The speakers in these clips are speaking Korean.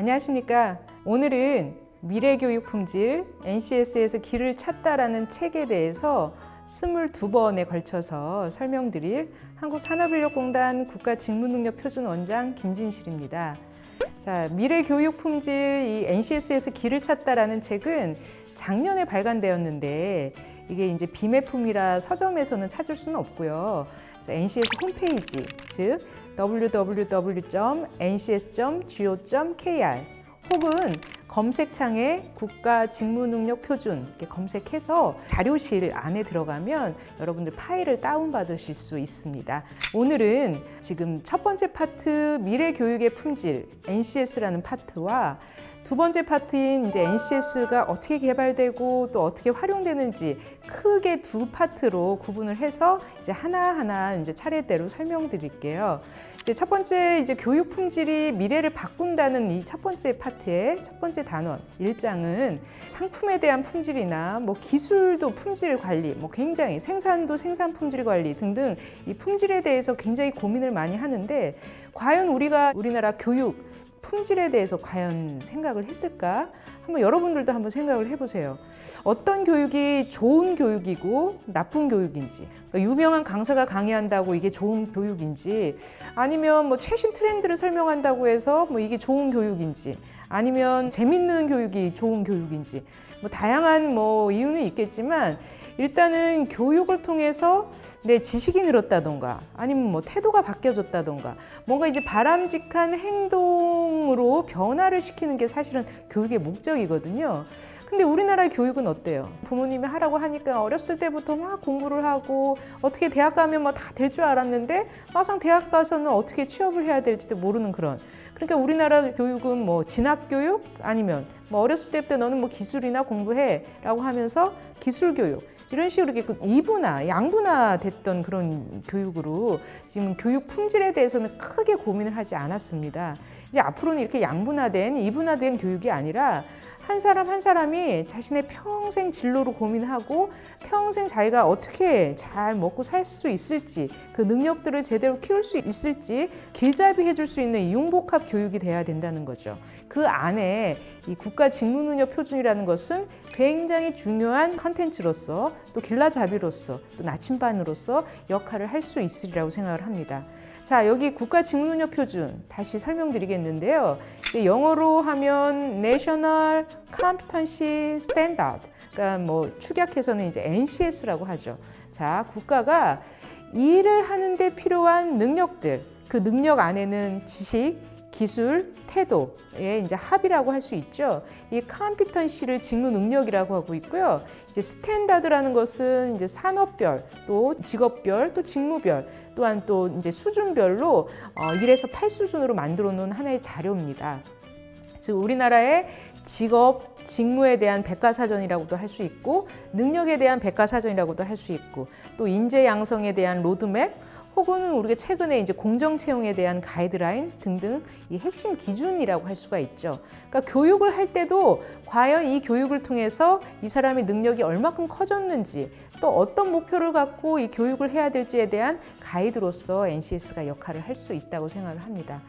안녕하십니까. 오늘은 미래교육 품질 NCS에서 길을 찾다라는 책에 대해서 22번에 걸쳐서 설명드릴 한국산업인력공단 국가직무능력표준원장 김진실입니다. 자, 미래 교육 품질 이 NCS에서 길을 찾다라는 책은 작년에 발간되었는데 이게 이제 비매품이라 서점에서는 찾을 수는 없고요. 자, NCS 홈페이지 즉 www.ncs.go.kr 혹은 검색창에 국가 직무능력 표준 이렇게 검색해서 자료실 안에 들어가면 여러분들 파일을 다운받으실 수 있습니다. 오늘은 지금 첫 번째 파트 미래 교육의 품질 NCS라는 파트와 두 번째 파트인 이제 NCS가 어떻게 개발되고 또 어떻게 활용되는지 크게 두 파트로 구분을 해서 이제 하나하나 이제 차례대로 설명드릴게요. 이제 첫 번째 이제 교육 품질이 미래를 바꾼다는 이 첫 번째 파트의 첫 번째 단원 일장은 상품에 대한 품질이나 뭐 기술도 품질 관리, 뭐 굉장히 생산도 생산 품질 관리 등등 이 품질에 대해서 굉장히 고민을 많이 하는데 과연 우리가 우리나라 교육 품질에 대해서 과연 생각을 했을까? 한번 여러분들도 한번 생각을 해보세요. 어떤 교육이 좋은 교육이고 나쁜 교육인지, 그러니까 유명한 강사가 강의한다고 이게 좋은 교육인지, 아니면 뭐 최신 트렌드를 설명한다고 해서 뭐 이게 좋은 교육인지, 아니면 재밌는 교육이 좋은 교육인지, 뭐 다양한 뭐 이유는 있겠지만 일단은 교육을 통해서 내 지식이 늘었다던가 아니면 뭐 태도가 바뀌어졌다던가 뭔가 이제 바람직한 행동으로 변화를 시키는 게 사실은 교육의 목적이거든요. 근데 우리나라의 교육은 어때요? 부모님이 하라고 하니까 어렸을 때부터 막 공부를 하고 어떻게 대학 가면 뭐 다 될 줄 알았는데 막상 대학 가서는 어떻게 취업을 해야 될지도 모르는 그런 그러니까 우리나라 교육은 뭐 진학 교육 아니면 뭐 어렸을 때부터 너는 뭐 기술이나 공부해라고 하면서 기술 교육 이런 식으로 이렇게 그 이분화, 양분화 됐던 그런 교육으로 지금 교육 품질에 대해서는 크게 고민을 하지 않았습니다. 이제 앞으로는 이렇게 양분화된, 이분화된 교육이 아니라 한 사람 한 사람이 자신의 평생 진로로 고민하고 평생 자기가 어떻게 잘 먹고 살 수 있을지 그 능력들을 제대로 키울 수 있을지 길잡이 해줄 수 있는 이 융복합 교육이 돼야 된다는 거죠. 그 안에 이 국가 직무능력 표준이라는 것은 굉장히 중요한 컨텐츠로서 또 길라잡이로서 또 나침반으로서 역할을 할 수 있으리라고 생각을 합니다. 자, 여기 국가 직무능력 표준 다시 설명드리겠는데요. 영어로 하면 National Competency Standard. 그러니까 뭐 축약해서는 이제 NCS라고 하죠. 자, 국가가 일을 하는데 필요한 능력들, 그 능력 안에는 지식, 기술, 태도의 이제 합이라고 할 수 있죠. 이 컴피턴시를 직무 능력이라고 하고 있고요. 이제 스탠다드라는 것은 이제 산업별, 또 직업별, 또 직무별, 또한 또 이제 수준별로 어, 1에서 8 수준으로 만들어 놓은 하나의 자료입니다. 즉 우리나라의 직업, 직무에 대한 백과사전이라고도 할 수 있고 능력에 대한 백과사전이라고도 할 수 있고 또 인재 양성에 대한 로드맵 혹은 우리가 최근에 이제 공정 채용에 대한 가이드라인 등등 이 핵심 기준이라고 할 수가 있죠. 그러니까 교육을 할 때도 과연 이 교육을 통해서 이 사람의 능력이 얼마큼 커졌는지 또 어떤 목표를 갖고 이 교육을 해야 될지에 대한 가이드로서 NCS가 역할을 할 수 있다고 생각을 합니다.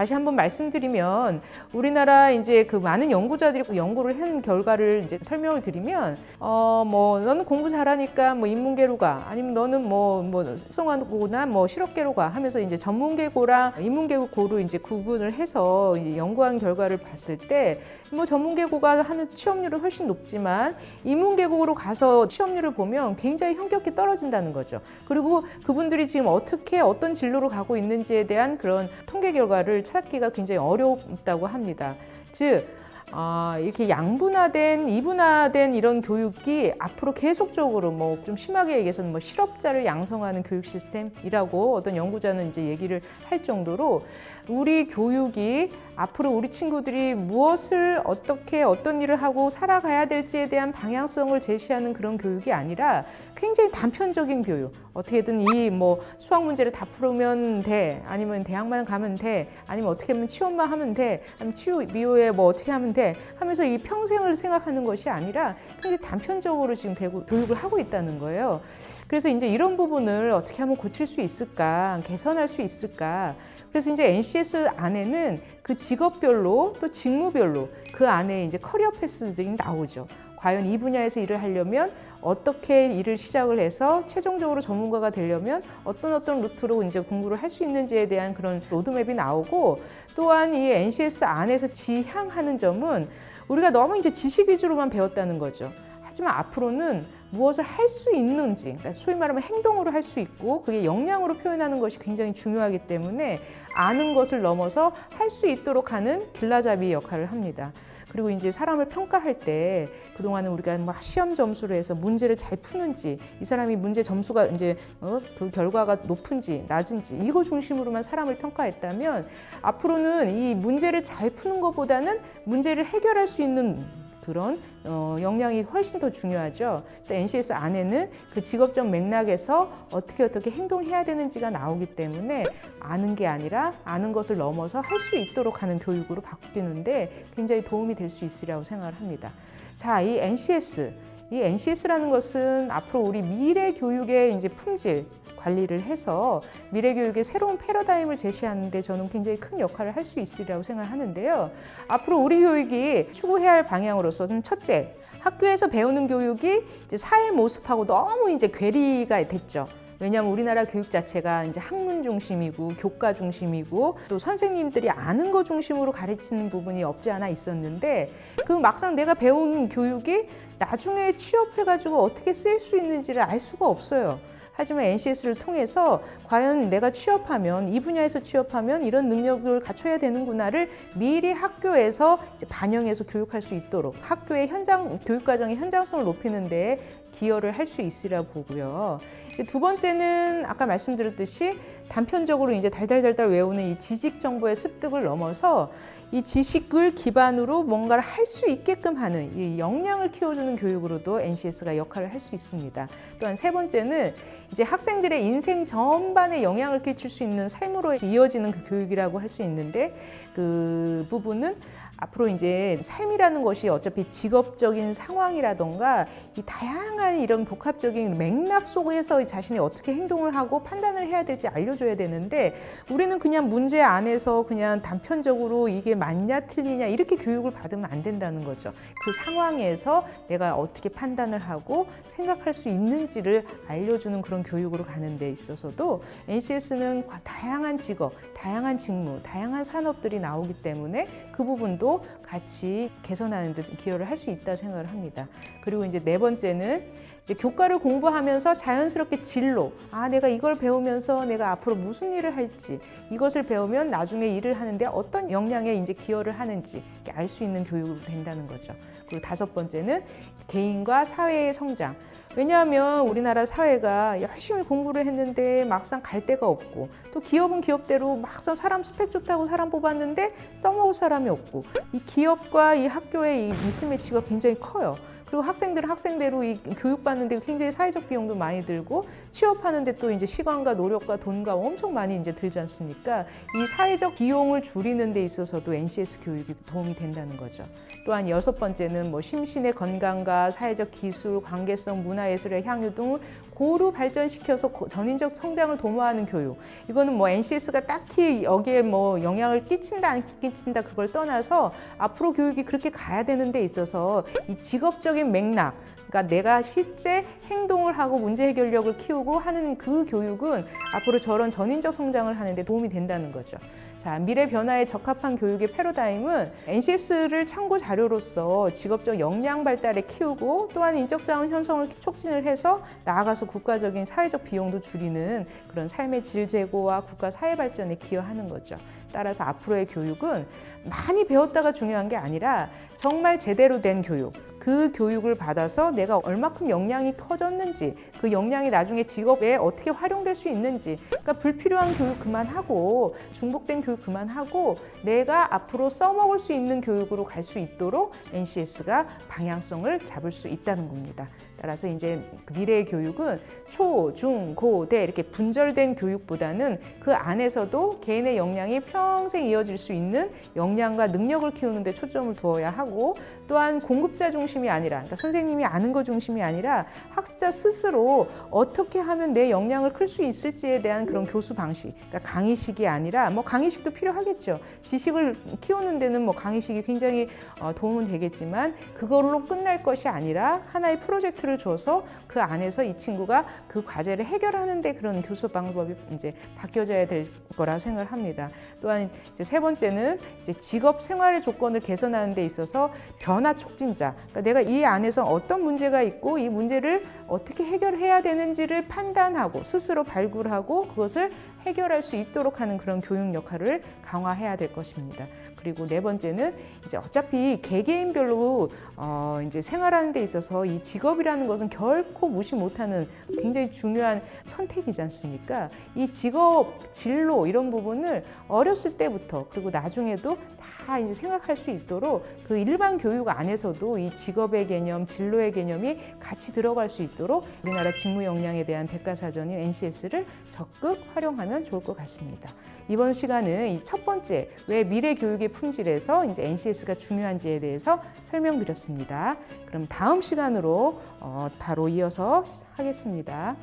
다시 한번 말씀드리면 우리나라 이제 그 많은 연구자들이 그 연구를 한 결과를 이제 설명을 드리면 어 뭐 너는 공부 잘하니까 뭐 인문계로 가 아니면 너는 뭐뭐 성악고나 뭐 실업계로 가 하면서 이제 전문계고랑 인문계고로 이제 구분을 해서 이제 연구한 결과를 봤을 때 뭐 전문계고가 하는 취업률은 훨씬 높지만 인문계고로 가서 취업률을 보면 굉장히 현격히 떨어진다는 거죠. 그리고 그분들이 지금 어떻게 어떤 진로로 가고 있는지에 대한 그런 통계 결과를 찾기가 굉장히 어렵다고 합니다. 즉, 아, 이렇게 양분화된, 이분화된 이런 교육이 앞으로 계속적으로 뭐 좀 심하게 얘기해서는 뭐 실업자를 양성하는 교육 시스템이라고 어떤 연구자는 이제 얘기를 할 정도로 우리 교육이 앞으로 우리 친구들이 무엇을 어떻게 어떤 일을 하고 살아가야 될지에 대한 방향성을 제시하는 그런 교육이 아니라 굉장히 단편적인 교육. 어떻게든 이 뭐 수학 문제를 다 풀으면 돼. 아니면 대학만 가면 돼. 아니면 어떻게 하면 취업만 하면 돼. 아니면 치유 미호에 뭐 어떻게 하면 돼. 하면서 이 평생을 생각하는 것이 아니라 굉장히 단편적으로 지금 대구 교육을 하고 있다는 거예요. 그래서 이제 이런 부분을 어떻게 하면 고칠 수 있을까? 개선할 수 있을까? 그래서 이제 NCS 안에는 그 직업별로 또 직무별로 그 안에 이제 커리어 패스들이 나오죠. 과연 이 분야에서 일을 하려면 어떻게 일을 시작을 해서 최종적으로 전문가가 되려면 어떤 어떤 루트로 이제 공부를 할 수 있는지에 대한 그런 로드맵이 나오고 또한 이 NCS 안에서 지향하는 점은 우리가 너무 이제 지식 위주로만 배웠다는 거죠. 하지만 앞으로는 무엇을 할 수 있는지, 그러니까 소위 말하면 행동으로 할 수 있고 그게 역량으로 표현하는 것이 굉장히 중요하기 때문에 아는 것을 넘어서 할 수 있도록 하는 길라잡이 역할을 합니다. 그리고 이제 사람을 평가할 때 그동안은 우리가 막 시험 점수로 해서 문제를 잘 푸는지 이 사람이 문제 점수가 이제 어, 그 결과가 높은지 낮은지 이거 중심으로만 사람을 평가했다면 앞으로는 이 문제를 잘 푸는 것보다는 문제를 해결할 수 있는 그런 어, 역량이 훨씬 더 중요하죠. 그래서 NCS 안에는 그 직업적 맥락에서 어떻게 어떻게 행동해야 되는지가 나오기 때문에 아는 게 아니라 아는 것을 넘어서 할 수 있도록 하는 교육으로 바뀌는데 굉장히 도움이 될 수 있으리라고 생각을 합니다. 자, 이 NCS 이 NCS라는 것은 앞으로 우리 미래 교육의 이제 품질 관리를 해서 미래 교육의 새로운 패러다임을 제시하는 데 저는 굉장히 큰 역할을 할 수 있으리라고 생각하는데요. 앞으로 우리 교육이 추구해야 할 방향으로서는 첫째, 학교에서 배우는 교육이 이제 사회 모습하고 너무 이제 괴리가 됐죠. 왜냐하면 우리나라 교육 자체가 이제 학문 중심이고 교과 중심이고 또 선생님들이 아는 거 중심으로 가르치는 부분이 없지 않아 있었는데 그 막상 내가 배운 교육이 나중에 취업해가지고 어떻게 쓸수 있는지를 알 수가 없어요. 하지만 NCS를 통해서 과연 내가 취업하면 이 분야에서 취업하면 이런 능력을 갖춰야 되는구나를 미리 학교에서 반영해서 교육할 수 있도록 학교의 현장 교육 과정의 현장성을 높이는 데 기여를 할 수 있으리라 보고요. 두 번째는 아까 말씀드렸듯이 단편적으로 이제 달달달달 외우는 이 지식 정보의 습득을 넘어서 이 지식을 기반으로 뭔가를 할 수 있게끔 하는 이 역량을 키워주는 교육으로도 NCS가 역할을 할 수 있습니다. 또한 세 번째는 이제 학생들의 인생 전반에 영향을 끼칠 수 있는 삶으로 이어지는 그 교육이라고 할 수 있는데 그 부분은 앞으로 이제 삶이라는 것이 어차피 직업적인 상황이라던가 이 다양한 이런 복합적인 맥락 속에서 자신이 어떻게 행동을 하고 판단을 해야 될지 알려줘야 되는데 우리는 그냥 문제 안에서 그냥 단편적으로 이게 맞냐 틀리냐 이렇게 교육을 받으면 안 된다는 거죠. 그 상황에서 내가 어떻게 판단을 하고 생각할 수 있는지를 알려주는 그런 교육으로 가는 데 있어서도 NCS는 다양한 직업, 다양한 직무, 다양한 산업들이 나오기 때문에 그 부분도 같이 개선하는 데 기여를 할 수 있다 생각을 합니다. 그리고 이제 네 번째는 이제 교과를 공부하면서 자연스럽게 진로, 아, 내가 이걸 배우면서 내가 앞으로 무슨 일을 할지, 이것을 배우면 나중에 일을 하는데 어떤 역량에 이제 기여를 하는지 알 수 있는 교육으로 된다는 거죠. 그리고 다섯 번째는 개인과 사회의 성장. 왜냐하면 우리나라 사회가 열심히 공부를 했는데 막상 갈 데가 없고 또 기업은 기업대로 막상 사람 스펙 좋다고 사람 뽑았는데 써먹을 사람이 없고 이 기업과 이 학교의 이 미스매치가 굉장히 커요. 그리고 학생들은 학생대로 이 교육받는데 굉장히 사회적 비용도 많이 들고 취업하는데 또 이제 시간과 노력과 돈과 엄청 많이 이제 들지 않습니까? 이 사회적 비용을 줄이는 데 있어서도 NCS 교육이 도움이 된다는 거죠. 또한 여섯 번째는 뭐 심신의 건강과 사회적 기술, 관계성, 문화예술의 향유 등을 고루 발전시켜서 전인적 성장을 도모하는 교육. 이거는 뭐 NCS가 딱히 여기에 뭐 영향을 끼친다 안 끼친다 그걸 떠나서 앞으로 교육이 그렇게 가야 되는 데 있어서 이 직업적인 맥락 그러니까 내가 실제 행동을 하고 문제 해결력을 키우고 하는 그 교육은 앞으로 저런 전인적 성장을 하는데 도움이 된다는 거죠. 자, 미래 변화에 적합한 교육의 패러다임은 NCS를 참고 자료로서 직업적 역량 발달에 키우고 또한 인적 자원 형성을 촉진을 해서 나아가서 국가적인 사회적 비용도 줄이는 그런 삶의 질 제고와 국가 사회 발전에 기여하는 거죠. 따라서 앞으로의 교육은 많이 배웠다가 중요한 게 아니라 정말 제대로 된 교육, 그 교육을 받아서 내가 얼마큼 역량이 커졌는지, 그 역량이 나중에 직업에 어떻게 활용될 수 있는지, 그러니까 불필요한 교육 그만하고 중복된 교육 그만하고 내가 앞으로 써먹을 수 있는 교육으로 갈 수 있도록 NCS가 방향성을 잡을 수 있다는 겁니다. 따라서 이제 그 미래의 교육은 초, 중, 고, 대 이렇게 분절된 교육보다는 그 안에서도 개인의 역량이 평생 이어질 수 있는 역량과 능력을 키우는 데 초점을 두어야 하고 또한 공급자 중심 중심이 아니라, 그러니까 선생님이 아는 거 중심이 아니라 학습자 스스로 어떻게 하면 내 역량을 클 수 있을지에 대한 그런 교수 방식, 그러니까 강의식이 아니라 뭐 강의식도 필요하겠죠. 지식을 키우는 데는 뭐 강의식이 굉장히 어, 도움은 되겠지만 그걸로 끝날 것이 아니라 하나의 프로젝트를 줘서 그 안에서 이 친구가 그 과제를 해결하는데 그런 교수 방법이 이제 바뀌어져야 될 거라 생각을 합니다. 또한 이제 세 번째는 이제 직업 생활의 조건을 개선하는 데 있어서 변화 촉진자. 그러니까 내가 이 안에서 어떤 문제가 있고 이 문제를 어떻게 해결해야 되는지를 판단하고 스스로 발굴하고 그것을 해결할 수 있도록 하는 그런 교육 역할을 강화해야 될 것입니다. 그리고 네 번째는 이제 어차피 개개인별로 어 이제 생활하는 데 있어서 이 직업이라는 것은 결코 무시 못하는 굉장히 중요한 선택이지 않습니까? 이 직업 진로 이런 부분을 어렸을 때부터 그리고 나중에도 다 이제 생각할 수 있도록 그 일반 교육 안에서도 이 직업의 개념, 진로의 개념이 같이 들어갈 수 있도록 우리나라 직무 역량에 대한 백과사전인 NCS를 적극 활용하 면 좋을 것 같습니다. 이번 시간은 이 첫 번째 왜 미래 교육의 품질에서 이제 NCS가 중요한지에 대해서 설명드렸습니다. 그럼 다음 시간으로 어, 바로 이어서 하겠습니다.